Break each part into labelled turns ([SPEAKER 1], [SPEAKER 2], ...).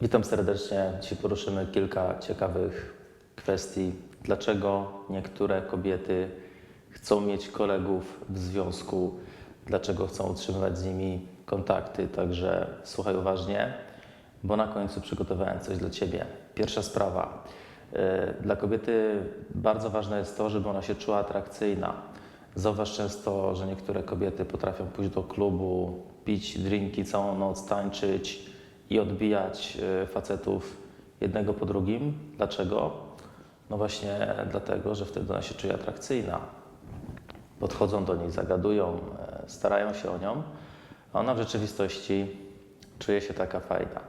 [SPEAKER 1] Witam serdecznie. Dzisiaj poruszymy kilka ciekawych kwestii. Dlaczego niektóre kobiety chcą mieć kolegów w związku, dlaczego chcą utrzymywać z nimi kontakty. Także słuchaj uważnie, bo na końcu przygotowałem coś dla Ciebie. Pierwsza sprawa. Yy, Dla kobiety bardzo ważne jest to, żeby ona się czuła atrakcyjna. Zauważ często, że niektóre kobiety potrafią pójść do klubu, pić drinki całą noc, tańczyć i odbijać e, facetów jednego po drugim. Dlaczego? No właśnie dlatego, że wtedy ona się czuje atrakcyjna. Podchodzą do niej, zagadują, e, starają się o nią, a ona w rzeczywistości czuje się taka fajna.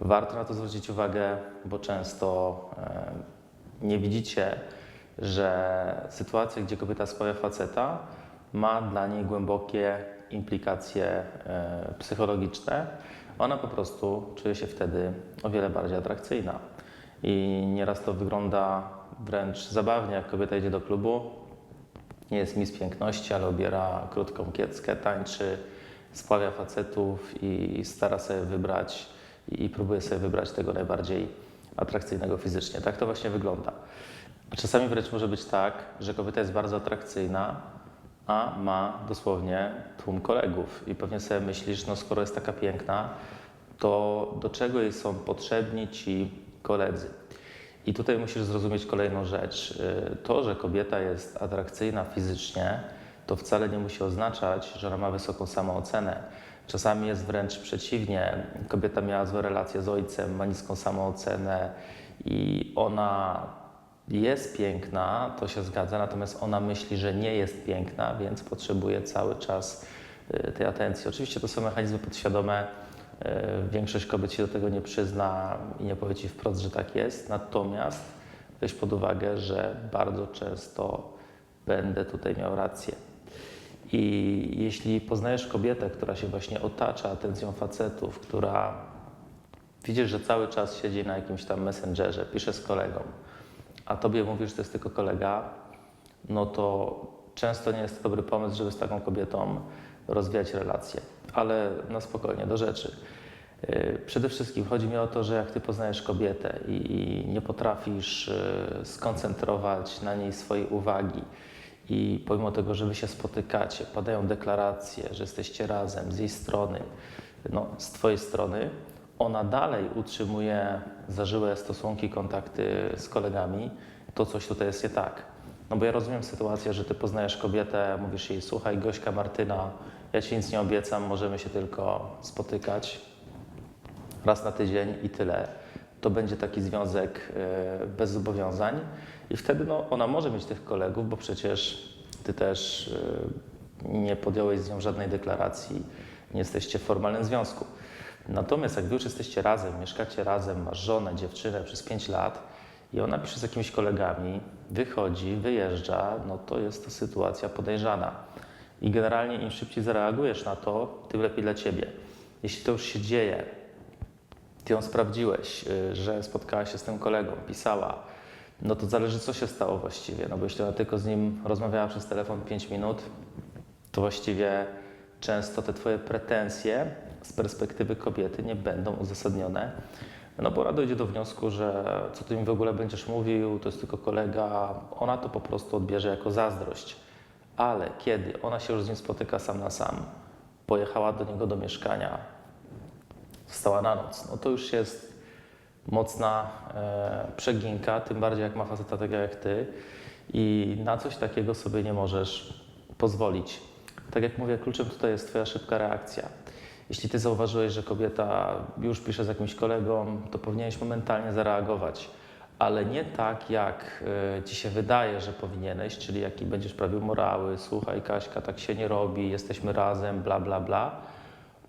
[SPEAKER 1] Warto na to zwrócić uwagę, bo często e, nie widzicie, że sytuacja, gdzie kobieta sprawia faceta, ma dla niej głębokie implikacje e, psychologiczne. Ona po prostu czuje się wtedy o wiele bardziej atrakcyjna. I nieraz to wygląda wręcz zabawnie, jak kobieta idzie do klubu, nie jest mis piękności, ale obiera krótką kieckę, tańczy, spławia facetów i stara sobie wybrać i, próbuje sobie wybrać tego najbardziej atrakcyjnego fizycznie. Tak to właśnie wygląda. Czasami wręcz może być tak, że kobieta jest bardzo atrakcyjna, a ma dosłownie tłum kolegów. I pewnie sobie myślisz, no skoro jest taka piękna, to do czego jej są potrzebni ci koledzy? I tutaj musisz zrozumieć kolejną rzecz. Y, To, że kobieta jest atrakcyjna fizycznie, to wcale nie musi oznaczać, że ona ma wysoką samoocenę. Czasami jest wręcz przeciwnie. Kobieta miała złe relacje z ojcem, ma niską samoocenę i ona jest piękna, to się zgadza, natomiast ona myśli, że nie jest piękna, więc potrzebuje cały czas y, tej atencji. Oczywiście to są mechanizmy podświadome. y, Większość kobiet się do tego nie przyzna i nie powie ci wprost, że tak jest. Natomiast weź pod uwagę, że bardzo często będę tutaj miał rację. I jeśli poznajesz kobietę, która się właśnie otacza atencją facetów, która widzisz, że cały czas siedzi na jakimś tam messengerze, pisze z kolegą, a tobie mówisz, że to jest tylko kolega, no to często nie jest to dobry pomysł, żeby z taką kobietą rozwijać relacje. Ale na spokojnie, do rzeczy. Yy, Przede wszystkim chodzi mi o to, że jak ty poznajesz kobietę i, nie potrafisz yy, skoncentrować na niej swojej uwagi i pomimo tego, że wy się spotykacie, padają deklaracje, że jesteście razem z jej strony, no, z twojej strony, ona dalej utrzymuje zażyłe stosunki, kontakty z kolegami, to coś tutaj jest nie tak. No bo ja rozumiem sytuację, że ty poznajesz kobietę, mówisz jej, słuchaj, Gośka Martyna, ja ci nic nie obiecam, możemy się tylko spotykać raz na tydzień i tyle. To będzie taki związek e, bez zobowiązań i wtedy no, ona może mieć tych kolegów, bo przecież ty też e, nie podjąłeś z nią żadnej deklaracji, nie jesteście w formalnym związku. Natomiast jak wy już jesteście razem, mieszkacie razem, masz żonę, dziewczynę przez 5 lat i ona pisze z jakimiś kolegami, wychodzi, wyjeżdża, no to jest to sytuacja podejrzana. I generalnie im szybciej zareagujesz na to, tym lepiej dla ciebie. Jeśli to już się dzieje, ty ją sprawdziłeś, y, że spotkała się z tym kolegą, pisała, no to zależy, co się stało właściwie. No bo jeśli ona tylko z nim rozmawiała przez telefon 5 minut, to właściwie często te twoje pretensje z perspektywy kobiety nie będą uzasadnione. No bo ona dojdzie do wniosku, że co ty mi w ogóle będziesz mówił, to jest tylko kolega. Ona to po prostu odbierze jako zazdrość. Ale kiedy ona się już z nim spotyka sam na sam, pojechała do niego do mieszkania, została na noc, no to już jest mocna e, przeginka, tym bardziej jak ma faceta takiego jak ty i na coś takiego sobie nie możesz pozwolić. Tak jak mówię, kluczem tutaj jest twoja szybka reakcja. Jeśli ty zauważyłeś, że kobieta już pisze z jakimś kolegą, to powinieneś momentalnie zareagować, ale nie tak, jak e, ci się wydaje, że powinieneś, czyli jaki będziesz prawił morały, słuchaj Kaśka, tak się nie robi, jesteśmy razem, bla, bla, bla.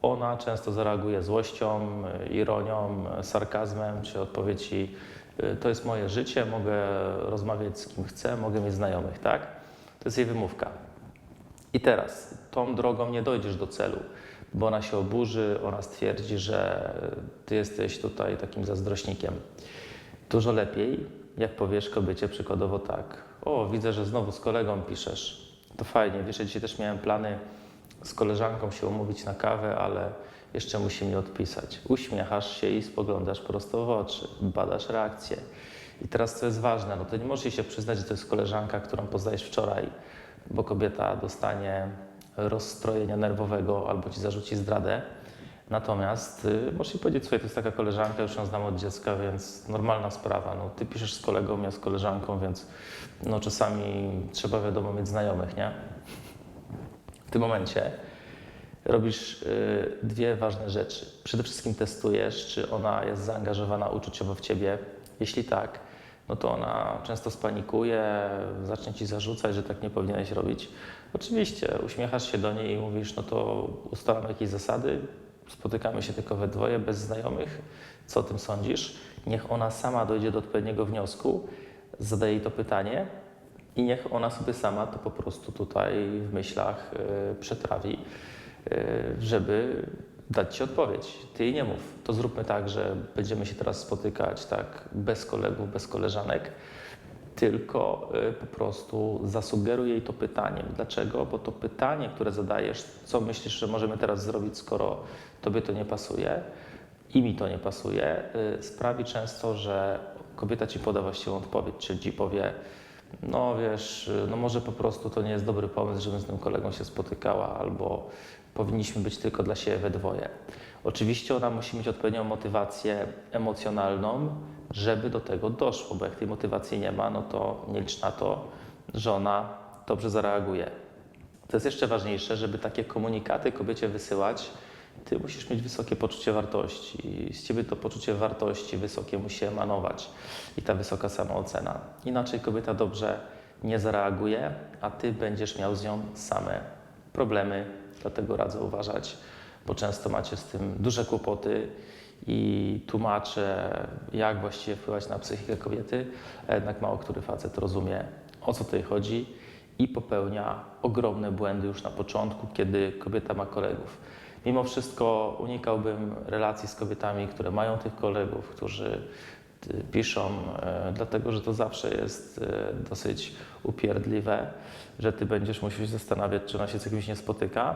[SPEAKER 1] Ona często zareaguje złością, e, ironią, e, sarkazmem, czy odpowie ci, e, to jest moje życie, mogę rozmawiać z kim chcę, mogę mieć znajomych, tak? To jest jej wymówka. I teraz tą drogą nie dojdziesz do celu, bo ona się oburzy, ona stwierdzi, że ty jesteś tutaj takim zazdrośnikiem. Dużo lepiej, jak powiesz kobiecie przykładowo tak. O, widzę, że znowu z kolegą piszesz. To fajnie, wiesz, ja dzisiaj też miałem plany z koleżanką się umówić na kawę, ale jeszcze musi mi odpisać. Uśmiechasz się i spoglądasz prosto w oczy, badasz reakcję. I teraz co jest ważne, no to nie możesz się przyznać, że to jest koleżanka, którą poznajesz wczoraj, bo kobieta dostanie rozstrojenia nerwowego albo ci zarzuci zdradę. Natomiast y, możesz jej powiedzieć, słuchaj, to jest taka koleżanka, już ją znam od dziecka, więc normalna sprawa. No, ty piszesz z kolegą, ja z koleżanką, więc no, czasami trzeba wiadomo mieć znajomych, nie? W tym momencie robisz y, dwie ważne rzeczy. Przede wszystkim testujesz, czy ona jest zaangażowana uczuciowo w ciebie. Jeśli tak, no to ona często spanikuje, zacznie ci zarzucać, że tak nie powinieneś robić. Oczywiście uśmiechasz się do niej i mówisz, no to ustalamy jakieś zasady, spotykamy się tylko we dwoje, bez znajomych. Co o tym sądzisz? Niech ona sama dojdzie do odpowiedniego wniosku, zadaje jej to pytanie i niech ona sobie sama to po prostu tutaj w myślach y, przetrawi, y, żeby dać Ci odpowiedź. Ty jej nie mów. To zróbmy tak, że będziemy się teraz spotykać tak bez kolegów, bez koleżanek, tylko y, po prostu zasugeruj jej to pytaniem. Dlaczego? Bo to pytanie, które zadajesz, co myślisz, że możemy teraz zrobić, skoro Tobie to nie pasuje i mi to nie pasuje, y, sprawi często, że kobieta Ci poda właściwą odpowiedź, czyli Ci powie, no wiesz, y, no może po prostu to nie jest dobry pomysł, żebym z tym kolegą się spotykała, albo powinniśmy być tylko dla siebie we dwoje. Oczywiście ona musi mieć odpowiednią motywację emocjonalną, żeby do tego doszło, bo jak tej motywacji nie ma, no to nie licz na to, że ona dobrze zareaguje. To jest jeszcze ważniejsze, żeby takie komunikaty kobiecie wysyłać, ty musisz mieć wysokie poczucie wartości. Z ciebie to poczucie wartości wysokie musi emanować i ta wysoka samoocena. Inaczej kobieta dobrze nie zareaguje, a ty będziesz miał z nią same problemy. Dlatego radzę uważać, bo często macie z tym duże kłopoty i tłumaczę, jak właściwie wpływać na psychikę kobiety, a jednak mało który facet rozumie, o co tutaj chodzi i popełnia ogromne błędy już na początku, kiedy kobieta ma kolegów. Mimo wszystko unikałbym relacji z kobietami, które mają tych kolegów, którzy piszą, e, dlatego że to zawsze jest e, dosyć upierdliwe, że ty będziesz musiał się zastanawiać, czy ona się z kimś nie spotyka.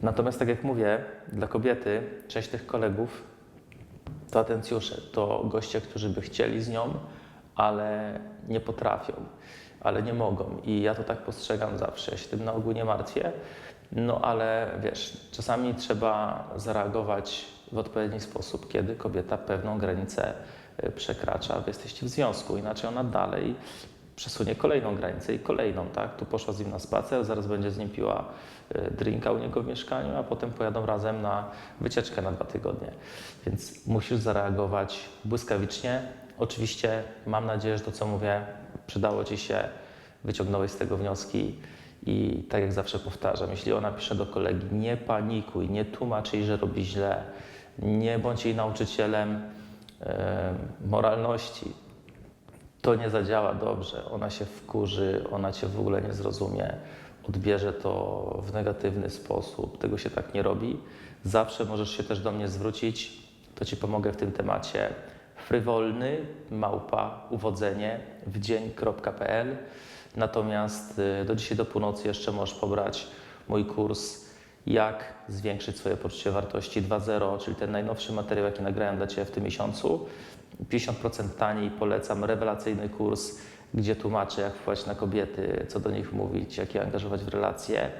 [SPEAKER 1] Natomiast tak jak mówię, dla kobiety część tych kolegów to atencjusze, to goście, którzy by chcieli z nią, ale nie potrafią, ale nie mogą. I ja to tak postrzegam zawsze. Ja się tym na ogół nie martwię. No ale wiesz, czasami trzeba zareagować w odpowiedni sposób, kiedy kobieta pewną granicę y, przekracza, wy jesteście w związku, inaczej ona dalej przesunie kolejną granicę i kolejną, tak? Tu poszła z nim na spacer, zaraz będzie z nim piła y, drinka u niego w mieszkaniu, a potem pojadą razem na wycieczkę na dwa tygodnie. Więc musisz zareagować błyskawicznie. Oczywiście mam nadzieję, że to, co mówię, przydało Ci się, wyciągnąłeś z tego wnioski. I tak jak zawsze powtarzam, jeśli ona pisze do kolegi, nie panikuj, nie tłumacz jej, że robi źle, nie bądź jej nauczycielem e, moralności, to nie zadziała dobrze. Ona się wkurzy, ona cię w ogóle nie zrozumie, odbierze to w negatywny sposób. Tego się tak nie robi. Zawsze możesz się też do mnie zwrócić, to ci pomogę w tym temacie. Frywolny małpa uwodzenie w dzień.pl Natomiast y, do dzisiaj do północy jeszcze możesz pobrać mój kurs jak zwiększyć swoje poczucie wartości 2.0, czyli ten najnowszy materiał, jaki nagrałem dla Ciebie w tym miesiącu. 50% taniej polecam rewelacyjny kurs, gdzie tłumaczę, jak wpływać na kobiety, co do nich mówić, jak je angażować w relacje.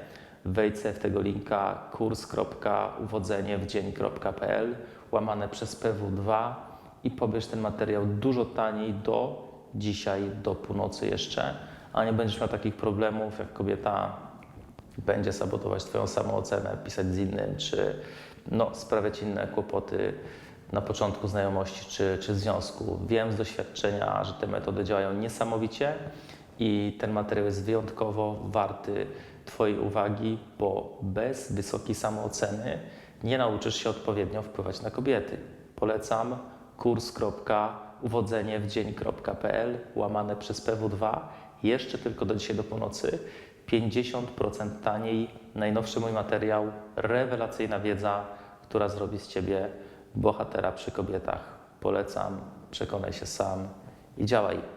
[SPEAKER 1] Wejdź w tego linka kurs.uwodzeniewdzień.pl łamane przez PW2 i pobierz ten materiał dużo taniej do dzisiaj, do północy jeszcze a nie będziesz miał takich problemów, jak kobieta będzie sabotować Twoją samoocenę, pisać z innym, czy no, sprawiać inne kłopoty na początku znajomości czy, czy związku. Wiem z doświadczenia, że te metody działają niesamowicie i ten materiał jest wyjątkowo warty Twojej uwagi, bo bez wysokiej samooceny nie nauczysz się odpowiednio wpływać na kobiety. Polecam kurs.uwodzeniewdzień.pl łamane przez PW2 jeszcze tylko do dzisiaj do północy 50% taniej. Najnowszy mój materiał, rewelacyjna wiedza, która zrobi z Ciebie bohatera przy kobietach. Polecam, przekonaj się sam i działaj.